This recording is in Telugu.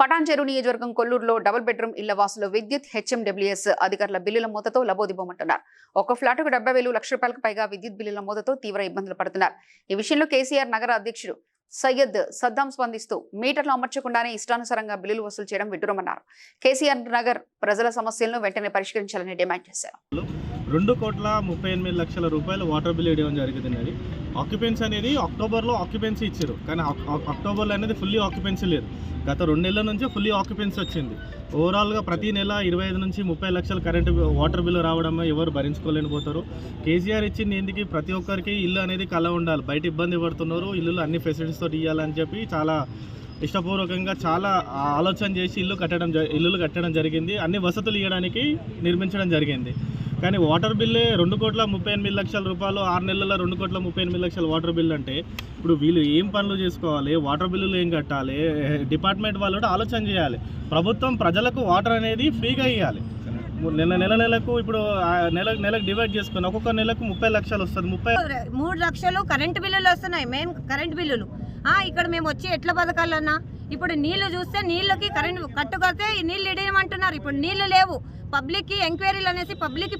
పటాన్చెరు నియోజకవర్గం కొల్లూరులో డబుల్ బెడ్రూమ్ ఇళ్ళ వాసులు విద్యుత్ హెచ్ఎండబ్ల్యూఎస్ అధికారుల బిల్లుల మూతతో లబోదిబోమంటున్నారు. ఒక ఫ్లాటుకు డెబ్బై వేలు లక్ష రూపాయలకు పైగా విద్యుత్ బిల్లుల మూతతో తీవ్ర ఇబ్బందులు పడుతున్నారు. ఈ విషయంలో కేసీఆర్ నగర అధ్యక్షుడు సయ్యద్ సద్దాం స్పందిస్తూ మీటర్లు అమర్చకుండానే ఇష్టానుసారంగా బిల్లులు వసూలు చేయడం విడ్డూరమన్నారు. కేసీఆర్ నగర్ ప్రజల సమస్యలను వెంటనే పరిష్కరించాలని డిమాండ్ చేశారు. రెండు కోట్ల ముప్పై ఎనిమిది లక్షల రూపాయలు వాటర్ బిల్ ఇవ్వడం జరుగుతున్నది ఆక్యుపెన్సీ అనేది అక్టోబర్లో ఆక్యుపెన్సీ ఇచ్చారు. కానీ అక్టోబర్లో అనేది ఫుల్లీ ఆక్యుపెన్సీ లేదు. గత రెండు నెలల నుంచి ఫుల్లీ ఆక్యుపెన్సీ వచ్చింది. ఓవరాల్గా ప్రతి నెల ఇరవై ఐదు నుంచి ముప్పై లక్షల కరెంటు వాటర్ బిల్లు రావడం ఎవరు భరించుకోలేని పోతారు కేసీఆర్ ఇచ్చింది ఏంటికి? ప్రతి ఒక్కరికి ఇల్లు అనేది కళ ఉండాలి. బయట ఇబ్బంది పడుతున్నారు. ఇల్లు అన్ని ఫెసిలిటీస్ తోటి ఇవ్వాలని చెప్పి చాలా ఇష్టపూర్వకంగా చాలా ఆలోచన చేసి ఇల్లు కట్టడం జ- ఇల్లులు కట్టడం జరిగింది. అన్ని వసతులు ఇవ్వడానికి నిర్మించడం జరిగింది. కానీ వాటర్ బిల్లే రెండు కోట్ల ముప్పై ఎనిమిది లక్షల రూపాయలు ఆరు నెలల రెండు కోట్ల ముప్పై ఎనిమిది లక్షల వాటర్ బిల్ అంటే ఇప్పుడు వీళ్ళు ఏం పనులు చేసుకోవాలి? వాటర్ బిల్లులు ఏం కట్టాలి? డిపార్ట్మెంట్ వాళ్ళు కూడా ఆలోచన చేయాలి. ప్రభుత్వం ప్రజలకు వాటర్ అనేది ఫ్రీగా ఇవ్వాలి నెల నెల నెలకు ఇప్పుడు నెల నెలకు డివైడ్ చేసుకుని ఒక్కొక్క నెలకు ముప్పై లక్షలు వస్తుంది. ముప్పై మూడు లక్షలు కరెంటు బిల్లులు వస్తున్నాయి. మెయిన్ కరెంటు బిల్లులు. ఇక్కడ మేము వచ్చి ఎట్లా బతకాలన్నా? ఇప్పుడు నీళ్ళు చూస్తే నీళ్ళకి కరెంట్ కట్టుకొస్తే నీళ్ళు ఇడేయమంటున్నారు. ఇప్పుడు నీళ్ళు లేవు. పబ్లిక్కి ఎంక్వైరీలు అనేసి పబ్లిక్కి